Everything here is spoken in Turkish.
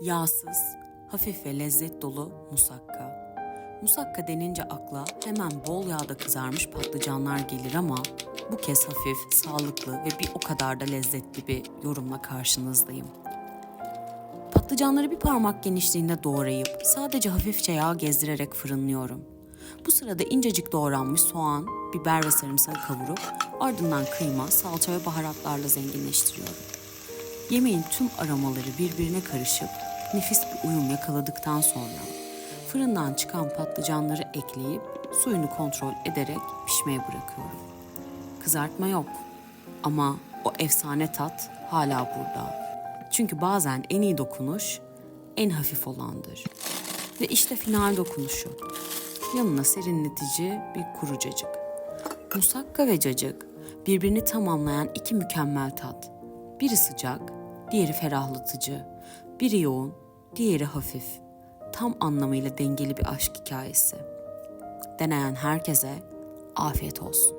Yağsız, hafif ve lezzet dolu musakka. Musakka denince akla hemen bol yağda kızarmış patlıcanlar gelir ama bu kez hafif, sağlıklı ve bir o kadar da lezzetli bir yorumla karşınızdayım. Patlıcanları bir parmak genişliğinde doğrayıp sadece hafifçe yağ gezdirerek fırınlıyorum. Bu sırada incecik doğranmış soğan, biber ve sarımsağı kavurup ardından kıyma, salça ve baharatlarla zenginleştiriyorum. Yemeğin tüm aromaları birbirine karışıp nefis bir uyum yakaladıktan sonra fırından çıkan patlıcanları ekleyip suyunu kontrol ederek pişmeye bırakıyorum. Kızartma yok ama o efsane tat hala burada. Çünkü bazen en iyi dokunuş en hafif olandır. Ve işte final dokunuşu. Yanına serinletici bir kuru cacık. Musakka ve cacık birbirini tamamlayan iki mükemmel tat. Biri sıcak, diğeri ferahlatıcı. Biri yoğun, diğeri hafif. Tam anlamıyla dengeli bir aşk hikayesi. Deneyen herkese afiyet olsun.